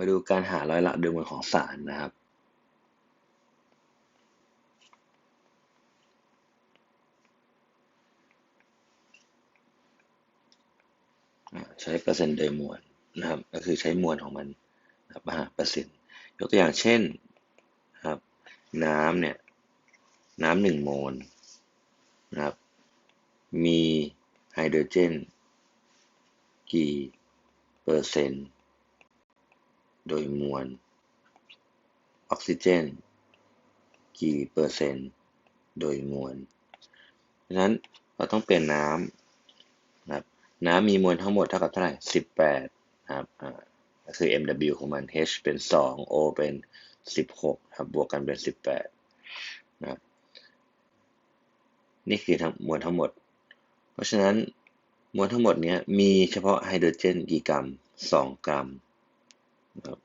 มาดูการหาร้อยละโดยมวลของสารนะครับ ใช้เปอร์เซ็นต์โดยมวลนะครับ ก็คือใช้มวลของมันนะครับหาเปอร์เซ็นต์ยกตัวอย่างเช่นครับน้ำเนี่ยน้ำหนึ่งโมลนะครับ มีไฮโดรเจนกี่เปอร์เซ็นต์ โดยมวลออกซิเจน กี่เปอร์เซ็นต์ โดยมวลดังนั้นเราต้องเปลี่ยนน้ำนะครับน้ำมีมวลทั้งหมดเท่ากับเท่าไหร่ 18นะครับก็คือ mw ของมัน h เป็น 2 o เป็น 16ครับบวกกันเป็น 18นะครับนี่คือทั้งมวลทั้งหมด เพราะฉะนั้นมวลทั้งหมดนี้มีเฉพาะไฮโดรเจนกี่กรัม 2 กรัม นะครับ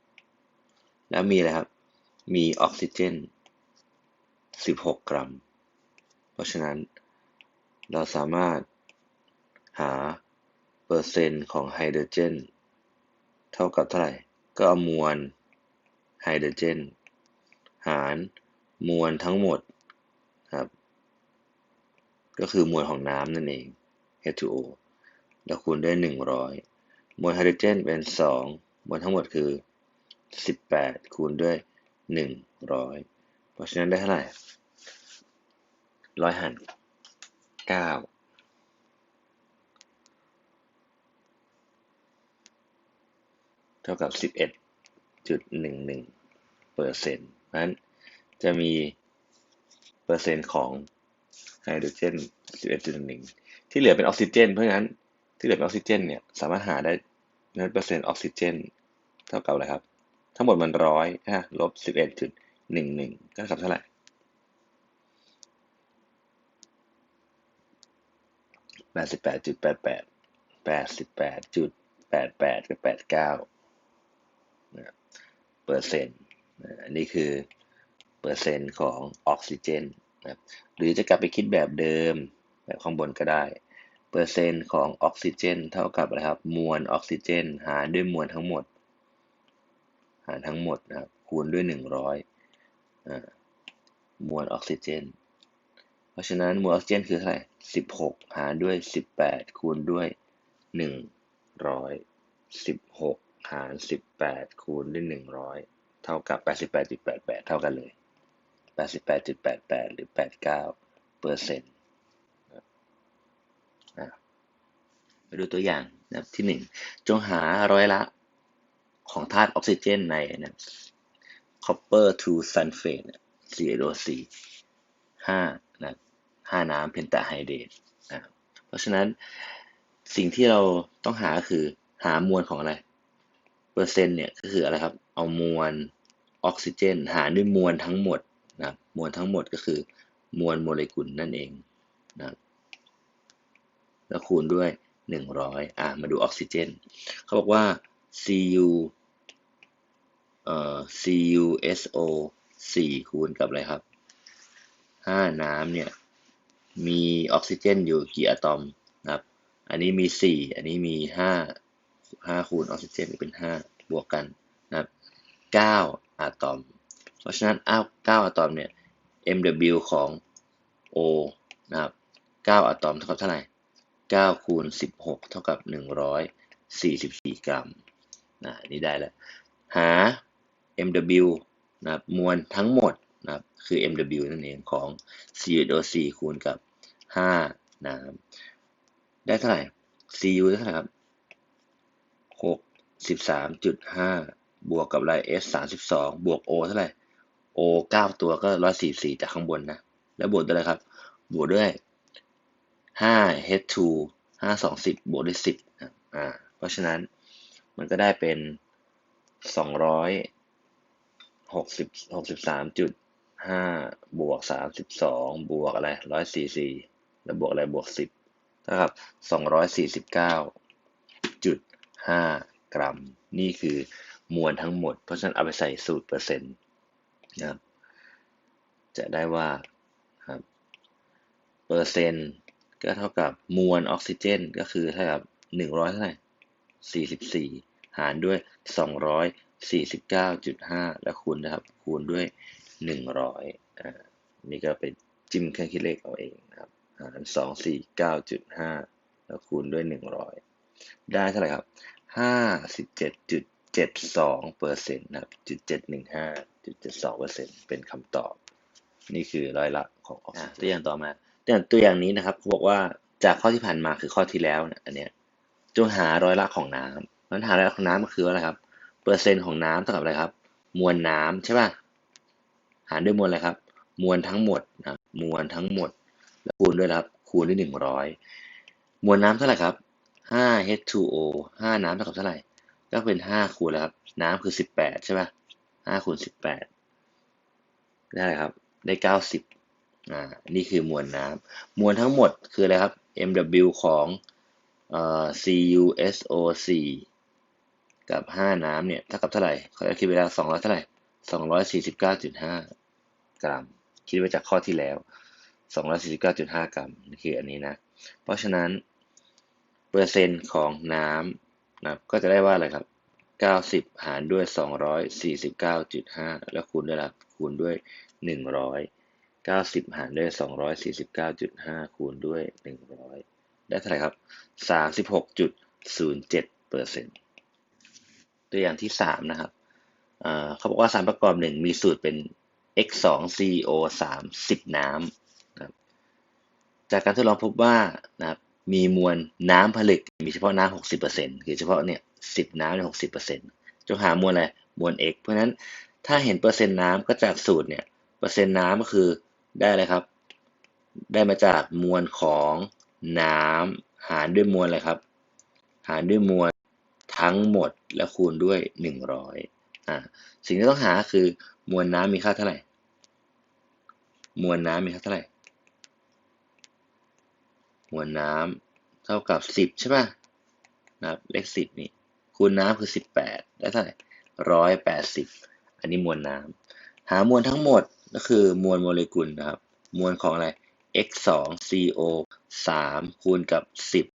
แล้วมีอะไรครับ มีออกซิเจน 16 กรัม เพราะฉะนั้นเราสามารถหาเปอร์เซ็นต์ของไฮโดรเจน เท่ากับเท่าไหร่ ก็เอามวลไฮโดรเจน หารมวลทั้งหมดครับ ก็คือมวลของน้ำนั่นเอง H2O แล้วคูณด้วย 100 มวลไฮโดรเจนเป็น 2 มวลทั้งหมดคือ 18 คูณด้วย 100 เพราะฉะนั้นได้เท่าไหร่ร้อยหาร9เท่ากับ 11.11เปอร์เซ็นต์เพราะฉะนั้นจะมีเปอร์เซ็นต์ของไฮโดรเจน 11.11 ที่เหลือเป็นออกซิเจน เพราะฉะนั้นที่เหลือเป็นออกซิเจนเนี่ย สามารถหาได้นั้นเปอร์เซ็นต์ออกซิเจน เท่ากับอะไรครับ ทั้งหมดมันร้อยฮะลบ11.11ก็เท่ากับเท่าไหร่88.88 88.88กับ89เปอร์เซ็นต์อันนี้คือเปอร์เซ็นต์ของออกซิเจนนะหรือจะกลับไปคิดแบบเดิมแบบข้างบนก็ได้ เปอร์เซ็นต์ของออกซิเจน เท่ากับอะไรครับ มวลออกซิเจน หารด้วยมวลทั้งหมด หารทั้งหมดนะครับคูณด้วย 100 มวลออกซิเจน เพราะฉะนั้นมวลออกซิเจนคือเท่าไหร่ 16 หารด้วย 18 คูณด้วย 100 16 หาร 18 คูณด้วย 100 เท่ากับ 88.88 เท่ากันเลย 88.88 หรือ 89เปอร์เซ็นต์มาดูตัวอย่างนะที่ 1 จงหาร้อยละ ของธาตุออกซิเจนในนะ copper to sulfate CaO4 5นะ5น้ำเพนตาไฮเดรตนะเพราะฉะนั้นสิ่งที่เราต้องหาคือหามวลของอะไร เปอร์เซ็นต์เนี่ยก็คืออะไรครับ เอามวลออกซิเจน หารด้วยมวลทั้งหมดนะมวลทั้งหมดก็คือมวลโมเลกุลนั่นเองนะแล้วคูณด้วย 100 อะ มาดูออกซิเจน เขาบอกว่า Cu เอ่อ CuSO 4คูณกับอะไรครับ 5 น้ำเนี่ย มีออกซิเจนอยู่กี่อะตอมนะครับ อันนี้มี 4 อันนี้มี 5 5 คูณออกซิเจนเป็น 5 บวกกันนะครับ 9 อะตอม เพราะฉะนั้น9อะตอมเนี่ย MW ของ O นะครับ 9 อะตอมเท่ากับเท่าไหร่ 9 คูณ 16 เท่ากับ 144 กรัม นะนี่ได้แล้ว หา MW นะครับมวลทั้งหมดนะครับคือ MW นั่นเองของ cu/o4 คูณกับ5น้ำได้เท่าไหร่ Cu ได้เท่าไหร่ครับ6 13.5 บวกกับอะไร S 32 บวก O เท่าไหร่ O 9 ตัวก็ 144 จากข้างบนนะ แล้วบวกด้วยอะไรครับ บวกด้วย5 H2 5 2 0บวกด้วย 10นะอ่าเพราะฉะนั้น มันก็ได้เป็น200หกสิบหกสิบสามจุดห้าบวกสามสิบสองบวกอะไรร้อยสี่สี่แล้วบวกอะไร บวกสิบเท่ากับสองร้อยสี่สิบเก้าจุดห้ากรัม นี่คือมวลทั้งหมด เพราะฉะนั้นเอาไปใส่สูตรเปอร์เซ็นต์นะครับ จะได้ว่าครับเปอร์เซ็นต์ก็เท่ากับมวลออกซิเจน ก็คือเท่ากับหนึ่งร้อยเท่าไหร่ สี่สิบสี่หารด้วยสองร้อย49.5 แล้วคูณนะครับ คูณด้วย 100อ่านี่ก็ไปจิ้มเครื่องคิดเลขเอาเองนะครับ หาร 249.5 แล้วคูณด้วย 100 ได้เท่าไหร่ครับ 57.72เปอร์เซ็นต์นะครับจุด715จุด72เปอร์เซ็นต์เป็นคำตอบ นี่คือร้อยละของออกซิเจนตัวอย่างต่อมาตัวอย่างตัวอย่างนี้นะครับเขาบอกว่าจากข้อที่ผ่านมาคือข้อที่แล้วเนี่ยอันเนี้ย จงหาร้อยละของน้ำมันหาร้อยละของน้ำก็คืออะไรครับ เปอร์เซ็นต์ของน้ำเท่ากับอะไรครับ มวลน้ำใช่ป่ะ หารด้วยมวลอะไรครับ มวลทั้งหมดนะมวลทั้งหมด แล้วคูณด้วยครับ คูณด้วยหนึ่งร้อยมวลน้ำเท่าไหร่ครับห้า H2O ห้าน้ำเท่ากับเท่าไหร่ ก็เป็นห้าคูณแล้วครับ น้ำคือสิบแปดใช่ป่ะห้าคูณสิบแปดได้อะไรครับ ได้เก้าสิบอ่า นี่คือมวลน้ำมวลทั้งหมดคืออะไรครับ MW ของ เอ่อ CuSO4 กับ 5 น้ำเนี่ยเท่ากับเท่าไหร่เขาจะคิดไปแล้ว200 เท่าไหร่249.5 กรัม คิดไปจากข้อที่แล้ว 249.5 กรัมนี่คืออันนี้นะ เพราะฉะนั้น เปอร์เซ็นต์ของน้ำนะก็จะได้ว่าอะไรครับ 90 หารด้วย 249.5 แล้วคูณด้วยครับคูณด้วย 100 90 หารด้วย 249.5 คูณด้วย 100 ได้เท่าไหร่ครับ36.07เปอร์เซ็นต์ตัวอย่างที่3นะครับเขาบอกว่าสารประกอบหนึ่งมีสูตรเป็น x 2 co 3 10 น้ำนะครับจากการทดลองพบว่านะครับมีมวลน้ำผลึก มีเฉพาะน้ำ60%คือเฉพาะเนี่ย10น้ำเนี่ย60%จงหามวลอะไร มวล x เพราะฉะนั้นถ้าเห็นเปอร์เซ็นต์น้ำก็จากสูตรเนี่ย เปอร์เซ็นต์น้ำก็คือได้เลยครับ ได้มาจากมวลของ น้ำหารด้วยมวลอะไรครับ หารด้วยมวลทั้งหมดแล้วคูณด้วย 100อ่าสิ่งที่ต้องหาคือมวลน้ำมีค่าเท่าไหร่ มวลน้ำมีค่าเท่าไหร่ มวลน้ำเท่ากับ 10 ใช่ป่ะนะครับเลข 10 นี่ คูณน้ำคือ 18 ได้เท่าไหร่180 อันนี้มวลน้ำหามวลทั้งหมดก็คือมวลโมเลกุลนะครับ มวลของอะไร x 2 co 3คูณกับ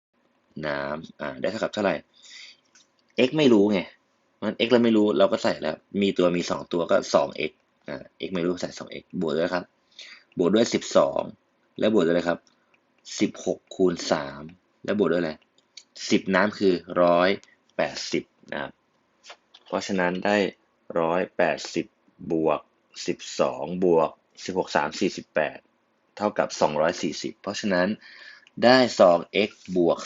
10 น้ำอ่าได้เท่ากับเท่าไหร่ x ไม่รู้ไง มัน x เราไม่รู้เราก็ใส่แล้ว มีตัวมี 2 ตัวก็ 2x อ่า x ไม่รู้ใส่ 2x บวกด้วยครับ บวกด้วย 12 แล้วบวกด้วยอะไรครับ 16 คูณ 3 แล้วบวกด้วยอะไร 10 น้ำคือ 180 นะครับ เพราะฉะนั้นได้ 180 บวก 12 บวก 16 3 48 เท่ากับ 240 เพราะฉะนั้นได้ 2x บวก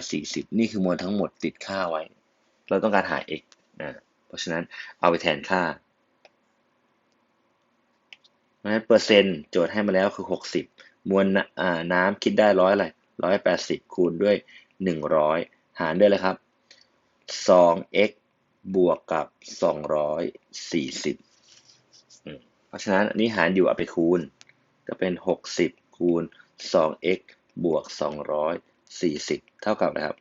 240 นี่คือมวลทั้งหมดติดค่าไว้ เราต้องการหา x นะ เพราะฉะนั้นเอาไปแทนค่าเพราะฉะนั้นเปอร์เซ็นต์โจทย์ให้มาแล้วคือ 60 มวลน้ำคิดได้ร้อยอะไร180คูณด้วย 100 หารด้วยเลยครับ 2x บวกกับ 240 เพราะฉะนั้นอันนี้หารอยู่เอาไปคูณ ก็เป็น 60 คูณ 2x บวก 240 เท่ากับนะครับ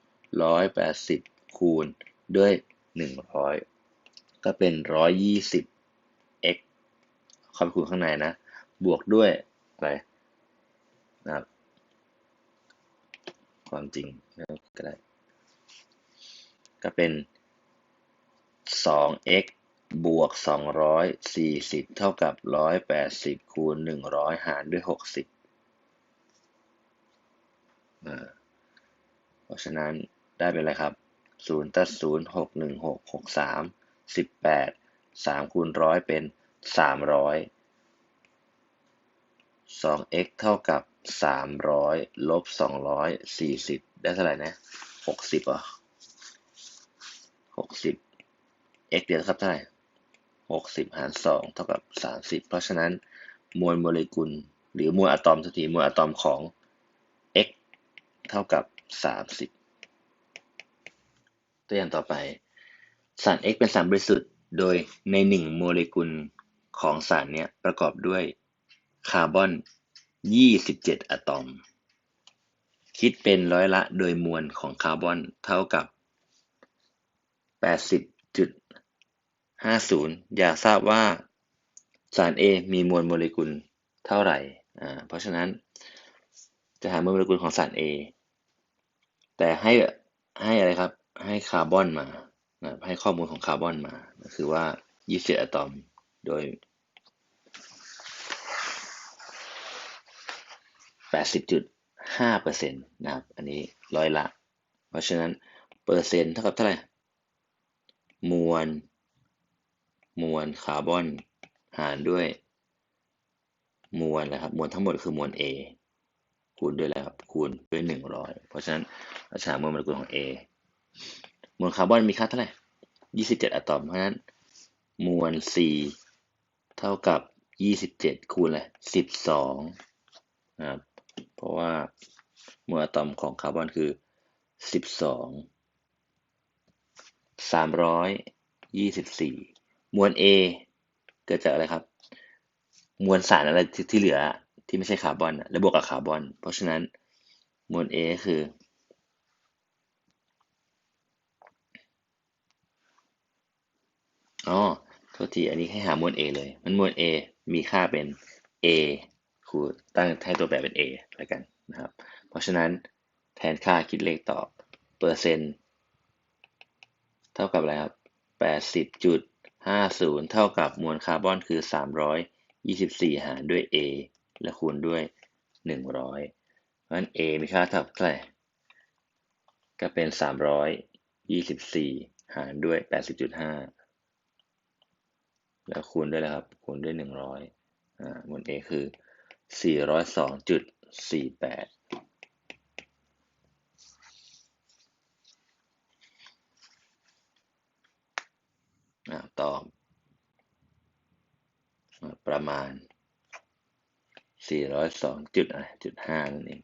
180 คูณด้วย 100 ก็เป็น 120 x เข้าไปคูณข้างในนะ บวกด้วยอะไรนะครับความจริงก็ได้ ก็เป็น 2x บวก240เท่ากับ180คูณ100หารด้วย60เพราะฉะนั้นได้เป็นอะไรครับ0ตัด0 6 1 6 6 3 18 3คูณร้อยเป็น300 2x เท่ากับ300ลบ240ได้เท่าไหร่นะ60อะ60 x เดียวครับเท่าไหร่ 60 หาร 2 เท่ากับ 30 เพราะฉะนั้นมวลโมเลกุล หรือมวลอะตอมสถีมวลอะตอมของ x เท่ากับ 30 ตัวอย่างต่อไป สาร X เป็นสารบริสุทธิ์ โดยในหนึ่งโมเลกุลของสารเนี้ยประกอบด้วยคาร์บอน 27 อะตอม คิดเป็นร้อยละโดยมวลของคาร์บอนเท่ากับ 50 อยากทราบว่าสาร A มีมวลโมเลกุลเท่าไหร่ อ่า เพราะฉะนั้นจะหามวลโมเลกุลของสาร A แต่ให้ให้อะไรครับ ให้คาร์บอนมานะให้ข้อมูลของคาร์บอนมา ก็คือว่า 20 อะตอม โดย 80.5เปอร์เซ็นต์นะครับ อันนี้ร้อยละ เพราะฉะนั้นเปอร์เซ็นต์เท่ากับเท่าไหร่ มวล มวลคาร์บอนหารด้วย มวลนะครับมวลทั้งหมดคือมวล A คูณด้วยแล้วครับคูณด้วยหนึ่งร้อยเพราะฉะนั้นราชามวลโมเลกุลของ A มวลคาร์บอนมีค่าเท่าไหร่ยี่สิบเจ็ดอะตอมเพราะฉะนั้น มวล C เท่ากับยี่สิบเจ็ดคูณอะไรสิบสองนะครับเพราะว่ามวลอะตอมของคาร์บอนคือสิบสองสา มวล A เกิดจากอะไรครับ มวลสารอะไรที่เหลือที่ไม่ใช่คาร์บอนแล้วบวกกับคาร์บอน เพราะฉะนั้นมวล A คือ อ๋อ โทษที อันนี้ให้หามวล A เลย มันมวล A มีค่าเป็น A คูตั้งให้ตัวแปรเป็น A แล้วกันนะครับ เพราะฉะนั้นแทนค่าคิดเลขต่อเปอร์เซ็นต์ เท่ากับอะไรครับ 50 เท่ากับมวลคาร์บอนคือ 324 หารด้วย A และคูณด้วย 100เพราะฉะนั้น A มีค่าเท่ากับเท่าไหร่ก็เป็น 324 หารด้วย 80.5 แล้วคูณด้วยนะครับ คูณด้วย 100อ่ามวล A คือ 402.48ตอบประมาณ 402จุดจุด5นั่นเอง